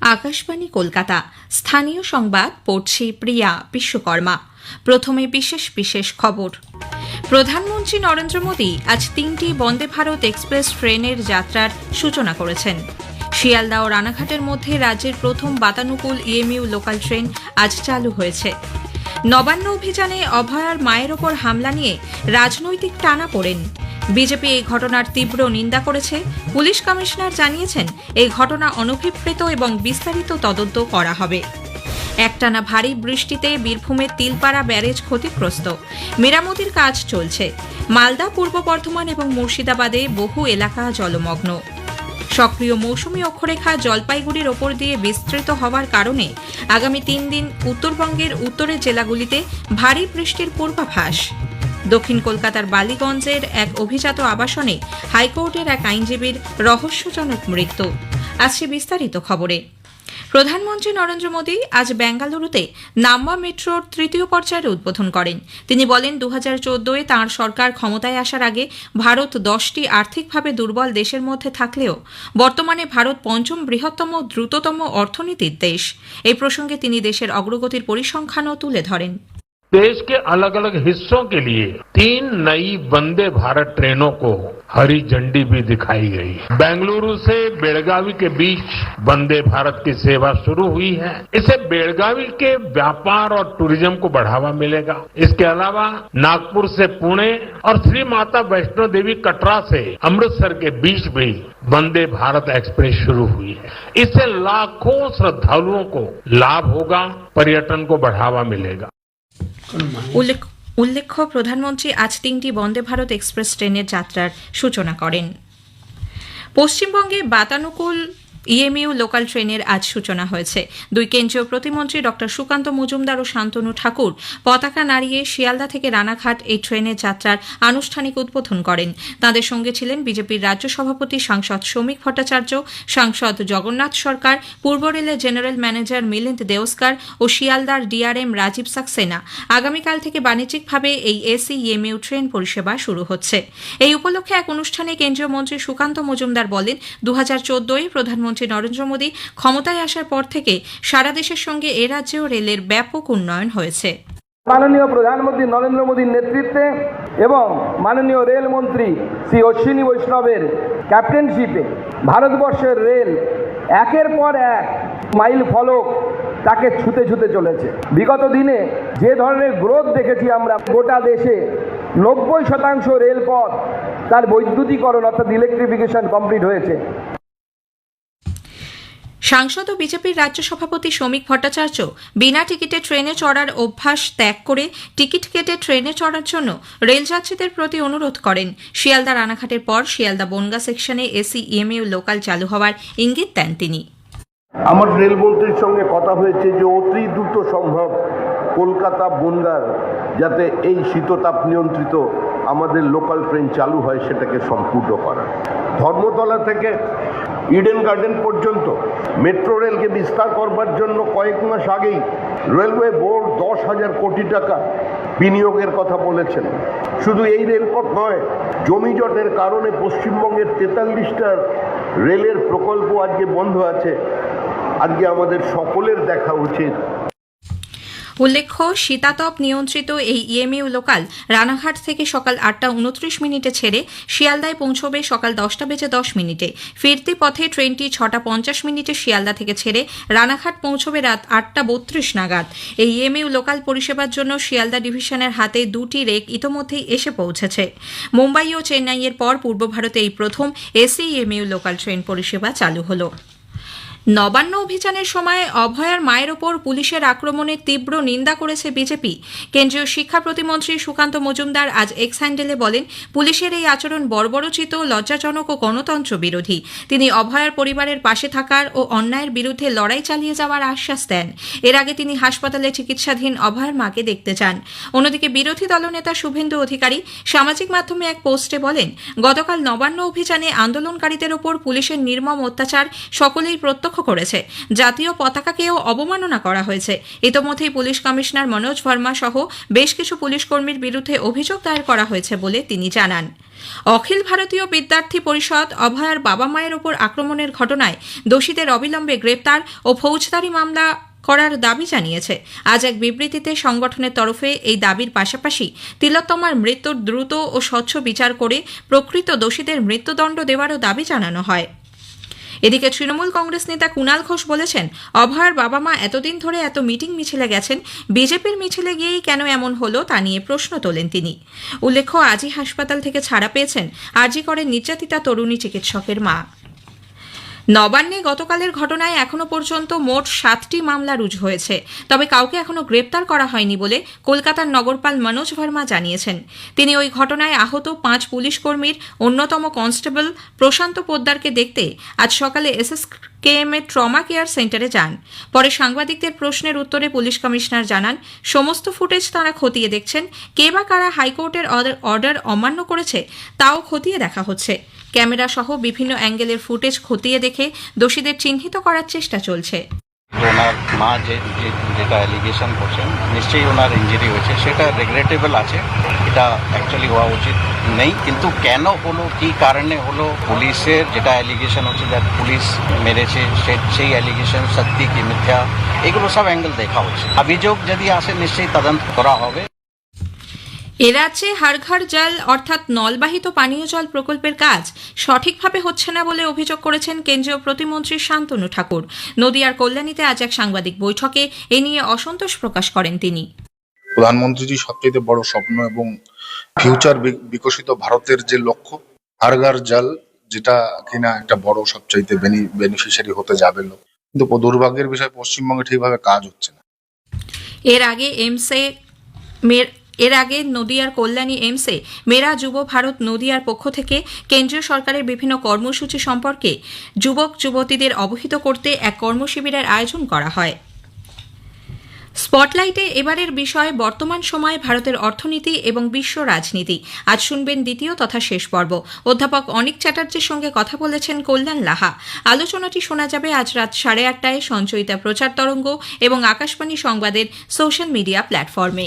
আকাশবাণী কলকাতা। স্থানীয় সংবাদ, পড়ছি প্রিয়া বিশ্বকর্মা। প্রথমে বিশেষ বিশেষ খবর। প্রধানমন্ত্রী নরেন্দ্র মোদী আজ তিনটি বন্দে ভারত এক্সপ্রেস ট্রেনের যাত্রার সূচনা করেছেন। শিয়ালদা ও রানাঘাটের মধ্যে রাজ্যের প্রথম বাতানুকূল ইএমইউ লোকাল ট্রেন আজ চালু হয়েছে। নবান্ন অভিযানে অভয়ার মায়ের ওপর হামলা নিয়ে রাজনৈতিক টানা পড়েন বিজেপি এই ঘটনার তীব্র নিন্দা করেছে। পুলিশ কমিশনার জানিয়েছেন, এই ঘটনা অনভিপ্রেত এবং বিস্তারিত তদন্ত করা হবে। একটানা ভারী বৃষ্টিতে বীরভূমের তিলপাড়া ব্যারেজ ক্ষতিগ্রস্ত। মেরামতির কাজ চলছে। মালদা, পূর্ব বর্ধমান এবং মুর্শিদাবাদে বহু এলাকা জলমগ্ন। সক্রিয় মৌসুমী অক্ষরেখা জলপাইগুড়ির ওপর দিয়ে বিস্তৃত হওয়ার কারণে আগামী তিন দিন উত্তরবঙ্গের উত্তরের জেলাগুলিতে ভারী বৃষ্টির পূর্বাভাস। দক্ষিণ কলকাতার বালিগঞ্জের এক অভিজাত আবাসনে হাইকোর্টের এক আইনজীবীর রহস্যজনক মৃত্যু। আসছে বিস্তারিত খবরে। প্রধানমন্ত্রী নরেন্দ্র মোদী আজ বেঙ্গালুরুতে নাম্বা মেট্রোর তৃতীয় পর্যায়ের উদ্বোধন করেন। তিনি বলেন দু হাজার চোদ্দোয় তাঁর সরকার ক্ষমতায় আসার আগে ভারত দশটি আর্থিকভাবে দুর্বল দেশের মধ্যে থাকলেও বর্তমানে ভারত পঞ্চম বৃহত্তম দ্রুততম অর্থনীতির দেশ। এই প্রসঙ্গে তিনি দেশের অগ্রগতির পরিসংখ্যানও তুলে ধরেন। देश के अलग अलग हिस्सों के लिए तीन नई वंदे भारत ट्रेनों को हरी झंडी भी दिखाई गई। बेंगलुरु से बेलगावी के बीच वंदे भारत की सेवा शुरू हुई है। इससे बेलगावी के व्यापार और टूरिज़्म को बढ़ावा मिलेगा। इसके अलावा नागपुर से पुणे और श्री माता वैष्णो देवी कटरा से अमृतसर के बीच भी वंदे भारत एक्सप्रेस शुरू हुई है। इससे लाखों श्रद्धालुओं को लाभ होगा, पर्यटन को बढ़ावा मिलेगा। উল্লেখ উল্লেখ্য প্রধানমন্ত্রী আজ তিনটি বন্দে ভারত এক্সপ্রেস ট্রেনের যাত্রার সূচনা করেন। পশ্চিমবঙ্গে বাতানুকূল ইএমইউ লোকাল ট্রেনের আজ সূচনা হয়েছে। দুই কেন্দ্রীয় প্রতিমন্ত্রী ডক্টর সুকান্ত মজুমদার ও শান্তনু ঠাকুর পতাকা নাড়িয়ে শিয়ালদা থেকে রানাঘাট এই ট্রেনের যাত্রার আনুষ্ঠানিক উদ্বোধন করেন। তাঁদের সঙ্গে ছিলেন বিজেপির রাজ্য সভাপতি সাংসদ শ্রমিক ভট্টাচার্য, সাংসদ জগন্নাথ সরকার, পূর্ব রেলের জেনারেল ম্যানেজার মিলিন্দ দেওস্কার ও শিয়ালদার ডিআরএম রাজীব সাক্সেনা। আগামীকাল থেকে বাণিজ্যিকভাবে এই এসি ইএমইউ ট্রেন পরিষেবা শুরু হচ্ছে। এই উপলক্ষে এক অনুষ্ঠানে কেন্দ্রীয় মন্ত্রী সুকান্ত মজুমদার বলেন দু হাজার চোদ্দোয় প্রধানমন্ত্রী নরেন্দ্র মোদী ক্ষমতায় আসার পর থেকে সারা দেশের সঙ্গে এ রাজ্যেও রেলের ব্যাপক উন্নয়ন হয়েছে। মাননীয় প্রধানমন্ত্রী নরেন্দ্র মোদীর নেতৃত্বে এবং মাননীয় রেলমন্ত্রী শ্রী অশ্বিনী বৈষ্ণবের ক্যাপ্টেনশিপে ভারতবর্ষের রেল একের পর এক মাইল ফলক তাকে ছুতে ছুতে চলেছে। বিগত দিনে যে ধরনের গ্রোথ দেখেছি আমরা, গোটা দেশে নব্বই শতাংশ রেলপথ তার বৈদ্যুতিকরণ অর্থাৎ ইলেকট্রিফিকেশন কমপ্লিট হয়েছে। সাংসদ ও বিজেপির রাজ্য সভাপতি শ্রমিক ভট্টাচার্য বিনা টিকিটে ট্রেনে চড়ার অভ্যাস ত্যাগ করে টিকিট কেটে ট্রেনে চড়ার জন্য রেলযাত্রীদের প্রতি অনুরোধ করেন। শিয়ালদা রানাঘাটের পর শিয়ালদা বনগা সেকশনে এসি ইএমইউ লোকাল চালু হওয়ার ইঙ্গিত দেন তিনি। আমার রেলমন্ত্রীর সঙ্গে কথা হয়েছে যে অতি দ্রুত সম্ভব কলকাতা বনগার যাতে এই শীততাপ নিয়ন্ত্রিত আমাদের লোকাল ট্রেন চালু হয় সেটাকে সম্পূর্ণ করা। ধর্মতলা থেকে ইডেন গার্ডেন পর্যন্ত মেট্রো রেলকে বিস্তার করবার জন্য কয়েক মাস আগেই রেলওয়ে বোর্ড দশ হাজার কোটি টাকা বিনিয়োগের কথা বলেছেন। শুধু এই রেলপথ নয় জমিজটের কারণে পশ্চিমবঙ্গের তেতাল্লিশটা রেলের প্রকল্প আজকে বন্ধ আছে। আজকে আমাদের সকলের দেখা উচিত। উল্লেখ্য, শীতাতপ নিয়ন্ত্রিত এই ইএমইউ লোকাল রানাঘাট থেকে সকাল আটটা উনত্রিশ মিনিটে ছেড়ে শিয়ালদায় পৌঁছবে সকাল দশটা বেজে দশ মিনিটে। ফিরতি পথে ট্রেনটি ছটা পঞ্চাশ মিনিটে শিয়ালদা থেকে ছেড়ে রানাঘাট পৌঁছবে রাত আটটা বত্রিশ নাগাদ। এই ইএমইউ লোকাল পরিষেবার জন্য শিয়ালদা ডিভিশনের হাতে দুটি রেক ইতোমধ্যেই এসে পৌঁছেছে। মুম্বাই ও চেন্নাইয়ের পর পূর্ব ভারতে এই প্রথম এসি ইএমইউ লোকাল ট্রেন পরিষেবা চালু হলো। নবান্ন অভিযানের সময় অভয়ার মায়ের ওপর পুলিশের আক্রমণের তীব্র নিন্দা করেছে বিজেপি। কেন্দ্রীয় শিক্ষা প্রতিমন্ত্রী সুকান্ত মজুমদার আজ এক্স হ্যান্ডেলে বলেন, পুলিশের এই আচরণ বর্বরচিত, লজ্জাজনক ও গণতন্ত্র বিরোধী। তিনি অভয়ার পরিবারের পাশে থাকার ও অন্যায়ের বিরুদ্ধে লড়াই চালিয়ে যাওয়ার আশ্বাস দেন। এর আগে তিনি হাসপাতালে চিকিৎসাধীন অভয়ার মাকে দেখতে চান। অন্যদিকে বিরোধী দলনেতা শুভেন্দু অধিকারী সামাজিক মাধ্যমে এক পোস্টে বলেন, গতকাল নবান্ন অভিযানে আন্দোলনকারীদের ওপর পুলিশের নির্মম অত্যাচার সকলেই প্রত্যক্ষ প্রত্যক্ষ করেছে। জাতীয় পতাকাকেও অবমাননা করা হয়েছে। ইতোমধ্যেই পুলিশ কমিশনার মনোজ ভার্মা সহ বেশ কিছু পুলিশ কর্মীর বিরুদ্ধে অভিযোগ দায়ের করা হয়েছে বলে তিনি জানান। অখিল ভারতীয় বিদ্যার্থী পরিষদ অভয়ার বাবা মায়ের ওপর আক্রমণের ঘটনায় দোষীদের অবিলম্বে গ্রেপ্তার ও ফৌজদারি মামলা করার দাবি জানিয়েছে। আজ এক বিবৃতিতে সংগঠনের তরফে এই দাবির পাশাপাশি তিলোত্তমার মৃত্যুর দ্রুত ও স্বচ্ছ বিচার করে প্রকৃত দোষীদের মৃত্যুদণ্ড দেওয়ারও দাবি জানানো হয়। এদিকে তৃণমূল কংগ্রেস নেতা কুণাল ঘোষ বলেছেন, অভয়ার বাবা মা এতদিন ধরে এত মিটিং মিছিলে গেছেন, বিজেপির মিছিলে গিয়েই কেন এমন হলো তা নিয়ে প্রশ্ন তোলেন তিনি। উল্লেখ্য, আজই হাসপাতাল থেকে ছাড়া পেয়েছেন, আরজি করেন নির্যাতিতা তরুণী চিকিৎসকের মা। নবান্নে গতকালের ঘটনায় এখনও পর্যন্ত মোট সাতটি মামলা রুজু হয়েছে। তবে কাউকে এখনও গ্রেপ্তার করা হয়নি বলে কলকাতার নগরপাল মনোজ ভার্মা জানিয়েছেন। তিনি ওই ঘটনায় আহত পাঁচ পুলিশ কর্মীর অন্যতম কনস্টেবল প্রশান্ত পোদ্দারকে দেখতে আজ সকালে এসএস কেএম এর ট্রমা কেয়ার সেন্টারে যান। পরে সাংবাদিকদের প্রশ্নের উত্তরে পুলিশ কমিশনার জানান, সমস্ত ফুটেজ তাঁরা খতিয়ে দেখছেন। কে বা কারা হাইকোর্টের অর্ডার অমান্য করেছে, তাও খতিয়ে দেখা হচ্ছে। ক্যামেরা সহ বিভিন্ন অ্যাঙ্গেলের ফুটেজ খতিয়ে দেখে দোষীদের চিহ্নিত করার চেষ্টা চলছে। ওনার মা যে যেটা অ্যালিগেশন করছেন, নিশ্চয়ই ওনার ইঞ্জুরি হয়েছে, সেটা রেগুলেটেবল আছে। এটা অ্যাকচুয়ালি হওয়া উচিত নেই, কিন্তু কেন হলো, কি কারণে হলো, পুলিশের যেটা অ্যালিগেশন হচ্ছে যে পুলিশ মেরেছে, সে- সেই অ্যালিগেশন সত্যি কি মিথ্যা, এগুলো সব অ্যাঙ্গেল দেখা হচ্ছে। অভিযোগ যদি আসে, নিশ্চয়ই তদন্ত করা হবে। এ রাজ্যে হাড়ঘর জল অর্থাৎ নলবাহিত পানীয় জল প্রকল্পের কাজ সঠিকভাবে হচ্ছে না বলে অভিযোগ করেছেন কেন্দ্রীয় প্রতিমন্ত্রী শান্তনু ঠাকুর। নদিয়ার কল্যাণীতে আজ এক সাংবাদিক বৈঠকে এ নিয়ে অসন্তোষ প্রকাশ করেন তিনি। প্রধানমন্ত্রীজির সবচেয়ে বড় স্বপ্ন এবং ফিউচার বিকশিত ভারতের যে লক্ষ্য হারগার জল যেটা কিনা একটা বড় সবচাইতে বেনিফিশিয়ারি হতে যাবে লোক। কিন্তু দুর্ভাগ্যের বিষয় পশ্চিমবঙ্গে ঠিকভাবে কাজ হচ্ছে না। এর আগে এমসে মের এর আগে নদিয়ার কল্যাণী এমসে মেরা যুব ভারত নদিয়ার পক্ষ থেকে কেন্দ্রীয় সরকারের বিভিন্ন কর্মসূচি সম্পর্কে যুবক, যুবতীদের অবহিত করতে এক কর্মশিবিরের আয়োজন করা হয়। স্পটলাইটে এবারের বিষয় বর্তমান সময়ে ভারতের অর্থনীতি এবং বিশ্ব রাজনীতি। আজ শুনবেন দ্বিতীয় তথা শেষ পর্ব। অধ্যাপক অনিক চ্যাটার্জির সঙ্গে কথা বলেছেন কল্যাণ লাহা। আলোচনাটি শোনা যাবে আজ রাত সাড়ে আটটায় সঞ্চয়িতা প্রচার তরঙ্গ এবং আকাশবাণী সংবাদের সোশ্যাল মিডিয়া প্ল্যাটফর্মে।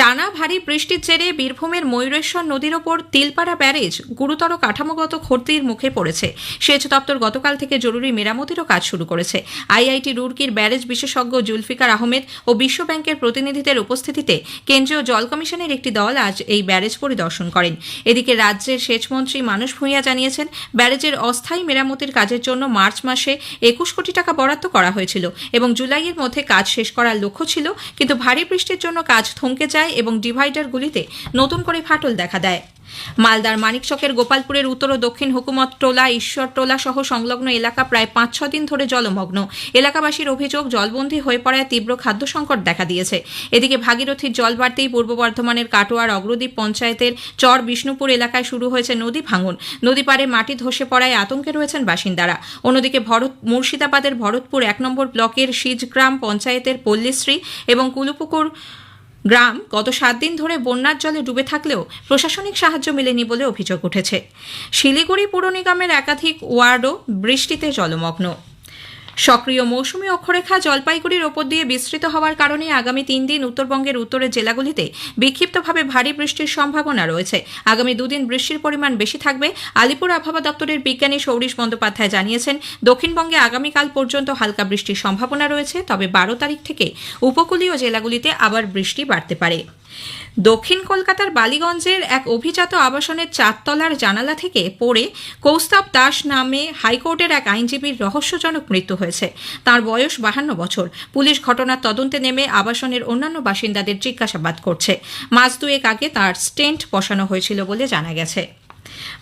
টানা ভারী বৃষ্টির জেরে বীরভূমের ময়ূরেশ্বর নদীর ওপর তিলপাড়া ব্যারেজ গুরুতর কাঠামোগত ক্ষতির মুখে পড়েছে। সেচ দপ্তর গতকাল থেকে জরুরি মেরামতিরও কাজ শুরু করেছে। আইআইটি রুরকির ব্যারেজ বিশেষজ্ঞ জুলফিকার আহমেদ ও বিশ্ব ব্যাংকের প্রতিনিধিদের উপস্থিতিতে কেন্দ্রীয় জল কমিশনের একটি দল আজ এই ব্যারেজ পরিদর্শন করেন। এদিকে রাজ্যের সেচমন্ত্রী মানুষ ভূঁইয়া জানিয়েছেন, ব্যারেজের অস্থায়ী মেরামতির কাজের জন্য মার্চ মাসে একুশ কোটি টাকা বরাদ্দ করা হয়েছিল এবং জুলাইয়ের মধ্যে কাজ শেষ করার লক্ষ্য ছিল, কিন্তু ভারী বৃষ্টির জন্য কাজ থমকে যায় এবং ডিভাইডারগুলিতে নতুন করে ফাটল দেখা দেয়। মালদার মানিকচকের গোপালপুরের উত্তর ও দক্ষিণ হুকুমত টোলা, ঈশ্বর টোলা সহ সংলগ্ন এলাকা প্রায় পাঁচ ছ দিন ধরে জলমগ্ন। এলাকাবাসীর অভিযোগ, জলবন্দী হয়ে পড়ায় তীব্র খাদ্য সংকট দেখা দিয়েছে। এদিকে ভাগীরথীর জল বাড়তেই পূর্ব বর্ধমানের কাটোয়ার অগ্রদ্বীপ পঞ্চায়েতের চর বিষ্ণুপুর এলাকায় শুরু হয়েছে নদী ভাঙন। নদী পাড়ে মাটি ধসে পড়ায় আতঙ্কে রয়েছেন বাসিন্দারা। অন্যদিকে ভরত, মুর্শিদাবাদের ভরতপুর এক নম্বর ব্লকের সিজগ্রাম পঞ্চায়েতের পল্লীশ্রী এবং কুলুপুকুর গ্রাম গত সাত দিন ধরে বন্যার জলে ডুবে থাকলেও প্রশাসনিক সাহায্য মেলেনি বলে অভিযোগ উঠেছে। শিলিগুড়ি পুর নিগমের একাধিক ওয়ার্ডও বৃষ্টিতে জলমগ্ন। সক্রিয় মৌসুমী অক্ষরেখা জলপাইগুড়ির ওপর দিয়ে বিস্তৃত হওয়ার কারণে আগামী তিন দিন উত্তরবঙ্গের উত্তরের জেলাগুলিতে বিক্ষিপ্তভাবে ভারী বৃষ্টির সম্ভাবনা রয়েছে। আগামী দুদিন বৃষ্টির পরিমাণ বেশি থাকবে, আলিপুর আবহাওয়া দপ্তরের বিজ্ঞানী সৌরিশ বন্দ্যোপাধ্যায় জানিয়েছেন, দক্ষিণবঙ্গে আগামীকাল পর্যন্ত হালকা বৃষ্টির সম্ভাবনা রয়েছে, তবে বারো তারিখ থেকে উপকূলীয় জেলাগুলিতে আবার বৃষ্টি বাড়তে পারে। দক্ষিণ কলকাতার বালিগঞ্জের এক অভিজাত আবাসনের চারতলার জানালা থেকে পড়ে কৌস্তাব দাস নামে হাইকোর্টের এক আইনজীবীর রহস্যজনক মৃত্যু হয়েছে। তার বয়স বাহান্ন বছর। পুলিশ ঘটনার তদন্তে নেমে আবাসনের অন্যান্য বাসিন্দাদের জিজ্ঞাসাবাদ করছে। মাস দুয়েক আগে তার স্টেন্ট বসানো হয়েছিল বলে জানা গেছে।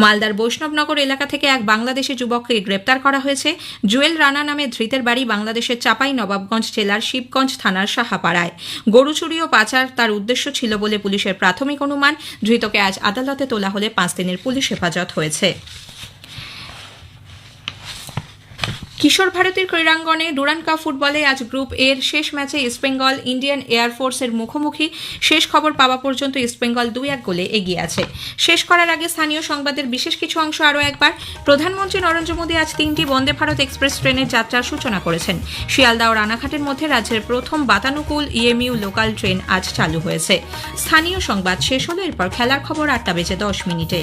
মালদার বৈষ্ণবনগর এলাকা থেকে এক বাংলাদেশি যুবককে গ্রেপ্তার করা হয়েছে। জুয়েল রানা নামে ধৃতের বাড়ি বাংলাদেশের চাপাই নবাবগঞ্জ জেলার শিবগঞ্জ থানার সাহাপাড়ায়। গরু চুরি ও পাচার তার উদ্দেশ্য ছিল বলে পুলিশের প্রাথমিক অনুমান। ধৃতকে আজ আদালতে তোলা হলে পাঁচ দিনের পুলিশ হেফাজত হয়েছে। কিশোর ভারতীর ক্রীড়াঙ্গনে ডুরান্ড কাপ ফুটবলে আজ গ্রুপ এর শেষ ম্যাচে ইস্টবেঙ্গল ইন্ডিয়ান এয়ারফোর্সের মুখোমুখি। শেষ খবর পাওয়া পর্যন্ত ইস্টবেঙ্গল দুই এক গোলে এগিয়ে আছে। শেষ করার আগে স্থানীয় সংবাদের বিশেষ কিছু অংশ আরও একবার। প্রধানমন্ত্রী নরেন্দ্র মোদী আজ তিনটি বন্দে ভারত এক্সপ্রেস ট্রেনের যাত্রার সূচনা করেছেন। শিয়ালদা ও রানাঘাটের মধ্যে রাজ্যের প্রথম বাতানুকূল ইএমইউ লোকাল ট্রেন আজ চালু হয়েছে। স্থানীয় সংবাদ শেষ হলো, এরপর খেলার খবর আটটা বেজে দশ মিনিটে।